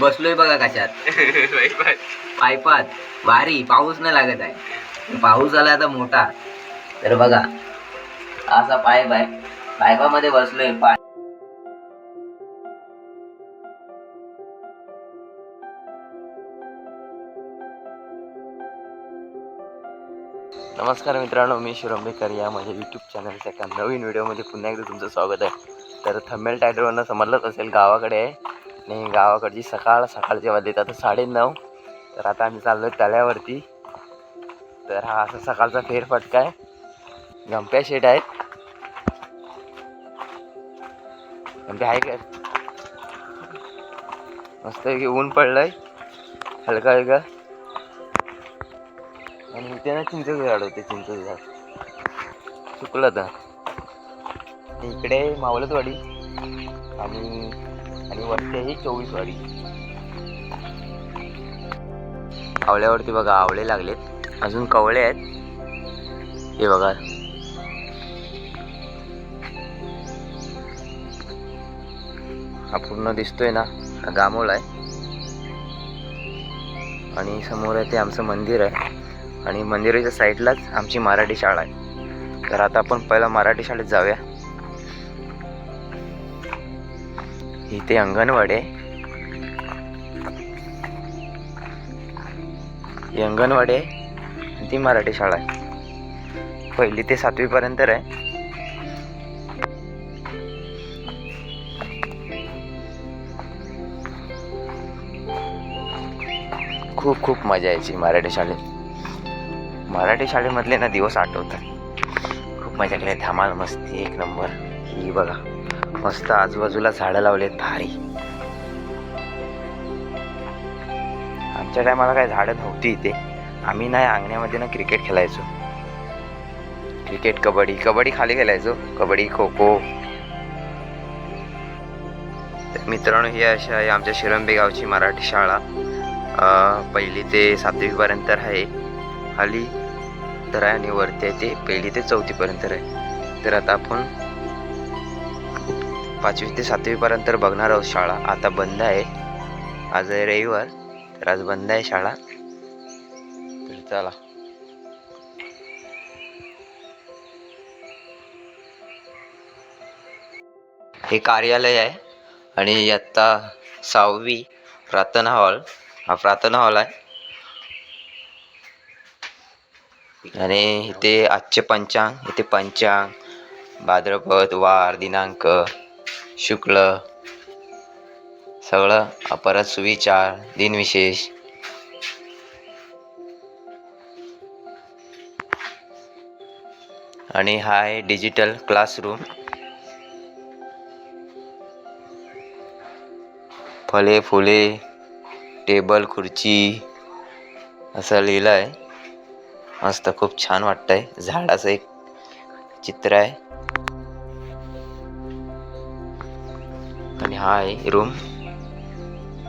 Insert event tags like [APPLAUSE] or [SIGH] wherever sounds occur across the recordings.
बसलोय बघा कशात. पायपात. भारी पाऊस नाही लागत आहे. पाऊस आला आता मोठा. तर बघा असा पाय आहे. पायपामध्ये बसलोय. पाय नमस्कार मित्रांनो मी शिरंबेकर या माझ्या यूट्यूब चॅनलच्या एका नवीन व्हिडिओमध्ये पुन्हा एकदा तुमचं स्वागत आहे. तर थंबेल टायटलवरनं समजलंच असेल गावाकडे आहे. आणि गावाकडची सकाळ सकाळचे वाजलेत आता साडे नऊ तर आता आम्ही चाललो आहे तळ्यावरती. तर हा असा सकाळचा फेरफटका आहे. गंप्या शेट आहेत. गंप्या आहे काय मस्त की ऊन पडलंय. हलका हलका. आणि इथे ना चिंचेचं झाड होते चिंचेचं झाड. चुकलं तर. इकडे मावलतवाडी आणि आणि वरती चोवीस वाडी आवळ्यावरती बघा आवळे लागलेत. अजून कवळे आहेत. हे बघा. हा पूर्ण दिसतोय ना. हा आहे. आणि समोर आहे ते आमचं मंदिर आहे. आणि मंदिराच्या साईडलाच आमची मराठी शाळा आहे. तर आता आपण पहिला मराठी शाळेत जाऊया. इथे अंगणवाडी आहे. ही अंगणवाडी आहे ती मराठी शाळा आहे. पहिली ते सातवीपर्यंत आहे खूप खूप मजा यायची मराठी शाळेत. मराठी शाळेमधले ना दिवस आठवतात. खूप मजा केली. धमाल मस्ती एक नंबर. ही बघा. मस्त आजूबाजूला झाडं लावलेत भारी. आमच्या टायमाला काय झाडं नव्हती इथे. आम्ही नाही अंगण्यामध्ये ना क्रिकेट खेळायचो. क्रिकेट कबड्डी कबड्डी खाली खेळायचो. कबड्डी खो खो तर मित्रांनो ही अशा आहे आमच्या शिरंबे गावची मराठी शाळा. पहिली ते सातवीपर्यंत आहे. खाली तर आहे आणि वरती आहे ते. पहिली ते चौथीपर्यंत आहे. तर आता आपण पाचवी ते सातवीपर्यंत बघणार आहोत शाळा. आता बंद आहे. आज आहे रविवार तर आज बंद आहे शाळा. तर चला. हे कार्यालय आहे आणि इयत्ता सहावी प्रार्थना हॉल. हा प्रार्थना हॉल आहे. आणि इथे आजचे पंचांग इथे पंचांग भाद्रपद वार दिनांक शुक्ल सगळं अ, परत सुविचार दिनविशेष. आणि हा आहे डिजिटल क्लासरूम फले फुले टेबल खुर्ची असं लिहिलं आहे मस्त खूप छान वाटतंय. झाडाचं एक चित्र आहे. हा आहे रूम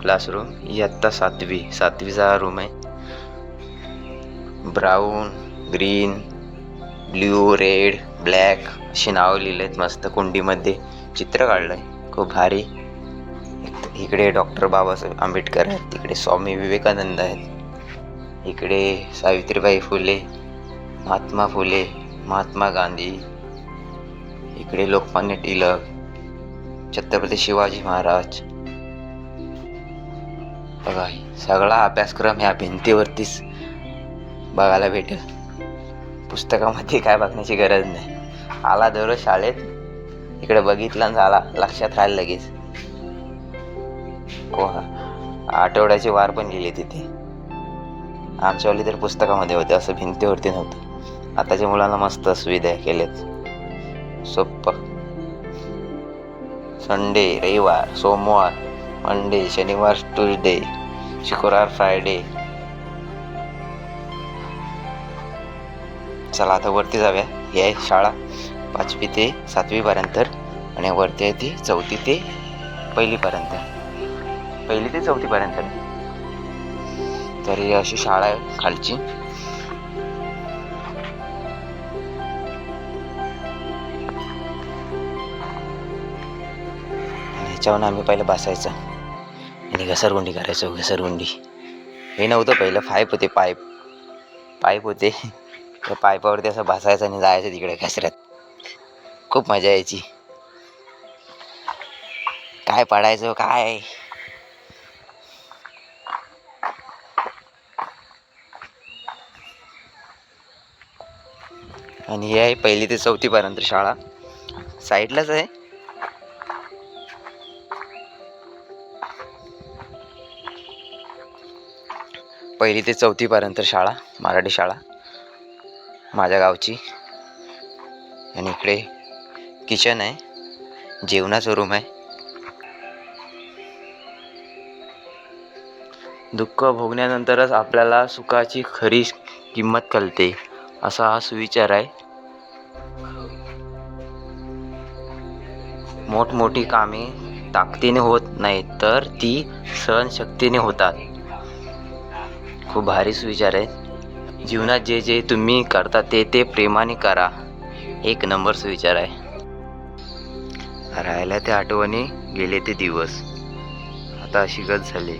क्लासरूम आत्ता सातवी सातवीचा रूम आहे brown green blue red black अशी नावं लिहिलेत. मस्त कुंडीमध्ये चित्र काढलं आहे खूप भारी. इकडे डॉक्टर बाबासाहेब आंबेडकर आहेत. तिकडे स्वामी विवेकानंद आहेत. इकडे सावित्रीबाई फुले महात्मा फुले महात्मा गांधी. इकडे लोकमान्य टिळक छत्रपती शिवाजी महाराज. बघा सगळा अभ्यासक्रम ह्या भिंतीवरतीच बघायला भेटेल. पुस्तकामध्ये काय बघण्याची गरज नाही. आला दररोज शाळेत इकडे बघितला झाला लक्षात राहिलं लगेच. हो आठवड्याची वार पण लिहिली तिथे. आमच्यावाली तर पुस्तकामध्ये होते असं भिंतीवरती नव्हतं. आताच्या मुलांना मस्त सुविधा केल्यात. सोप्पं. संडे रविवार सोमवार मंडे शनिवार ट्यूजडे शुक्रवार फ्रायडे चला आता वरती जाऊया. ही आहे शाळा. पाचवी ते सातवीपर्यंत आणि वरती आहे ती चौथी ते पहिलीपर्यंत पहिली ते चौथीपर्यंत तर ही अशी शाळा आहे खालची. त्याच्यावर आम्ही पहिलं बसायचं. आणि घसरगुंडी करायचो घसरगुंडी. हे नव्हतं पहिलं पाईप होते पाईप. पाईप होते. त्या पाईपावरती असं बसायचं आणि जायचं तिकडे घसऱ्यात खूप मजा यायची. काय पडायचं काय? आणि हे आहे पहिली ते चौथीपर्यंत शाळा. साईडलाच आहे. पहिली ते चौथीपर्यंत शाळा मराठी शाळा माझ्या गावची. आणि इकडे किचन आहे जेवणाचं रूम आहे. दुःख भोगण्यानंतरच आपल्याला सुखाची खरी किंमत कळते असा हा सुविचार आहे. मोठमोठी कामे ताकदीने होत नाहीत तर ती सहनशक्तीने होतात. खूप भारी सुविचार आहे जीवनात जे जे तुम्ही करता ते ते प्रेमाने करा. एक नंबर सुविचार आहे. राहायला ते आठवणी गेले ते दिवस. आता अशी गत झाली.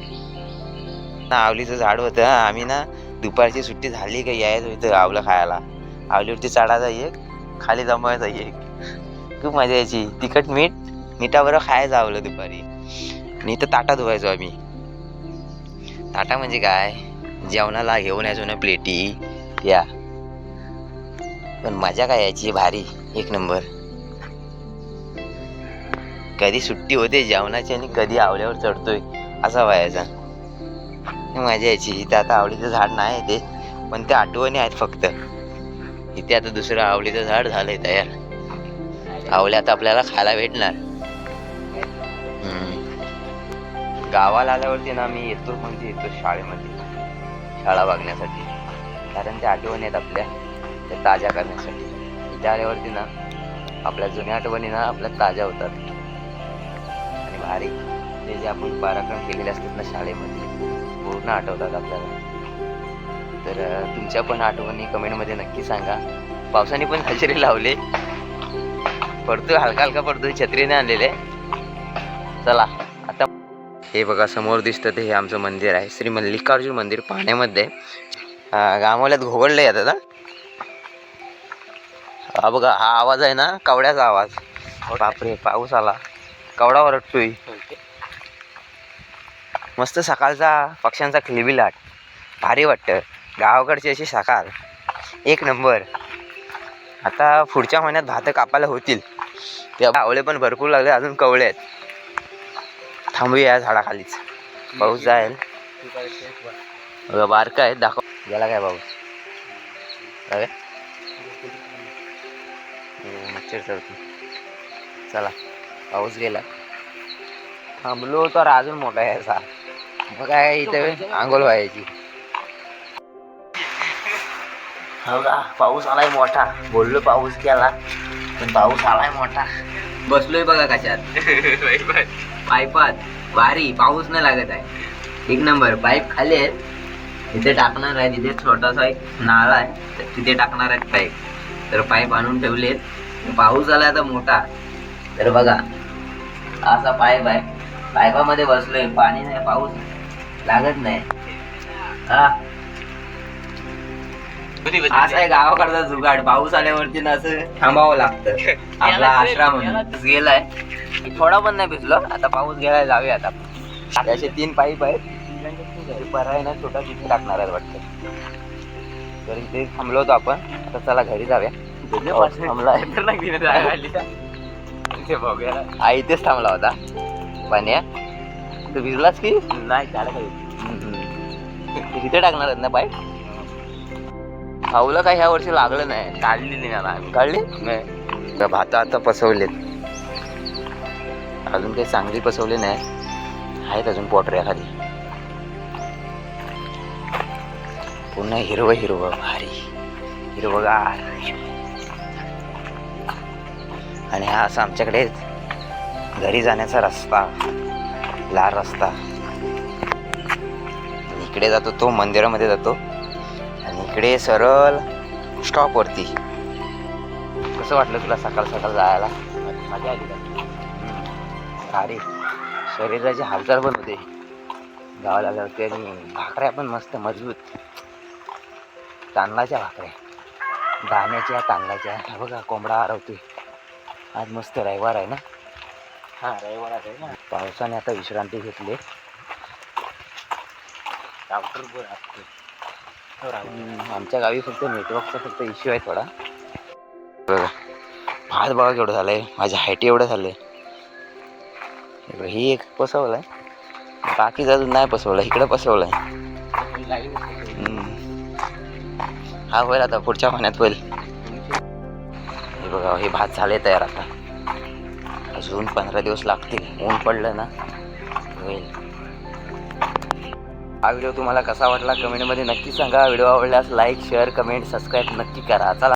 ना आवलीचं झाड होतं आम्ही ना दुपारची सुट्टी झाली का यायचं इथं आवलं खायला. आवलीवरती चढायचा एक खाली जमवायचा एक. खूप मजा यायची. तिखट मीठ मिठाबरोबर खायचं आवलं दुपारी. आणि इथं ताटा धुवायचो आम्ही. ताटा म्हणजे काय? जेवणाला घेऊन यायचो ना प्लेटी. या. पण मजा काय यायची? भारी. एक नंबर. कधी सुट्टी होते जेवणाची आणि कधी आवल्यावर चढतोय असा व्हायचा मजा यायची. इथे आता आवडीचं झाड नाही ते पण ते आठवणी आहेत फक्त. इथे आता दुसरं आवडीचं झाड झालंय तयार. आवल्या आता आपल्याला खायला भेटणार. गावाला आल्यावरती ना मी येतो म्हणजे येतो शाळेमध्ये. शाळा वागण्यासाठी. कारण त्या आठवणी आहेत आपल्या त्या ताज्या करण्यासाठी. इथे आल्यावरती ना आपल्या जुन्या आठवणी ना आपल्या ताज्या होतात. आणि भारी ते जे आपण पराक्रम केलेले असतात ना शाळेमध्ये पूर्ण आठवतात आपल्याला. तर तुमच्या पण आठवणी कमेंटमध्ये नक्की सांगा. पावसाने पण हजेरी लावले. पडतोय हलका हलका पडतोय छत्रीने आणलेले. चला आता हे बघा समोर दिसतं ते हे आमचं मंदिर आहे. श्री मल्लिकार्जुन मंदिर पाण्यामध्ये. आहे. घोगडलं गावाल्यात आता हा. बघा हा आवाज आहे ना कवड्याचा आवाज. बापरे पाऊस आला. कवडा ओरडतोय. मस्त सकाळचा पक्ष्यांचा खिलबिलाट. भारी वाटतं. गावाकडची अशी सकाळ एक नंबर. आता पुढच्या महिन्यात भात कापायला होतील. ते आवळे पण भरपूर लागले अजून कवळे आहेत. थांबूया या झाडाखालीच. पाऊस जाईल. बघा, बारका आहे. दाखव. गेला काय पाऊस? काय मच्छर चढतो. चला पाऊस गेला. थांबलो तर अजून मोठा यायचा मग काय इथे? आंघोळ व्हायची. हो का पाऊस आलाय मोठा. बोललो पाऊस केला पण पाऊस आलाय मोठा. बसलोय बघा कशात. [LAUGHS] पाईपात वारी पाऊस नाही लागत आहे. एक नंबर पाईप खाली आहे तिथे टाकणार आहे तिथे छोटासा एक नाळा आहे तर तिथे टाकणार आहेत पाईप. तर पाईप आणून ठेवलेत. पाऊस आला आता मोठा. तर बघा असा पाईप आहे. पाईपामध्ये बसलोय. पाणी नाही पाऊस लागत नाही. हा. असं आहे गावाकडचा जुगाड. पाऊस आल्यावरती ना असं थांबावं लागतं. [LAUGHS] आपला आश्रम म्हणून. गेलाय. थोडा पण नाही भिजलो. आता पाऊस गेलाय जाऊया आता असे तीन पाईप आहेत. पर्याय ना छोटा तिथे टाकणार आहेत वाटतं. तर इथे थांबलो होतो आपण. आता चला घरी जाऊया. हा इथेच थांबला होता. पाण्या तू भिजलास की? नाही तिथे टाकणार आहेत ना पाईप? खाऊला काय ह्या वर्षी लागलं नाही. काढलेली नाही काढली? नाही. तर भात आता पसवलेत. अजून काही चांगली पसवली नाही. आहेत अजून पोटऱ्या खाली. पुन्हा हिरवं हिरवं भारी. हिरवगार. आणि हा असा आमच्याकडे घरी जाण्याचा रस्ता. लाल रस्ता. इकडे जातो तो मंदिरामध्ये जातो. इकडे सरळ स्टॉपवरती कसं वाटलं तुला सकाळ सकाळ जायला? मजा आली का? भारी. शरीराची हालचाल पण होते. गावाला लागते आणि भाकऱ्या पण मस्त मजबूत. तांदळाच्या भाकऱ्या. दाण्याच्या तांदळाच्या. बघा कोंबडा हरवते आज मस्त रविवार आहे ना? हा रविवार आहे ना. पावसाने आता विश्रांती घेतली. डॉक्टर बोल असते. हो, हम्म, आमच्या गावी फक्त नेटवर्कचा फक्त इश्यू आहे थोडा. बघा भात बघा केवढं झालं आहे माझ्या हायटी एवढं झालं आहे ही एक पसवलाय बाकी अजून नाही पसवलं इकडं पसवलं आहे हा होईल आता पुढच्या महिन्यात होईल. हे बघा हे भात झाले तयार आता. अजून पंधरा दिवस लागतील. ऊन पडलं ना होईल. हा व्हिडिओ तुम्हाला कसा वाटला कमेंटमध्ये नक्की सांगा. व्हिडिओ आवडल्यास लाईक शेअर कमेंट सबस्क्राईब नक्की करा. चला.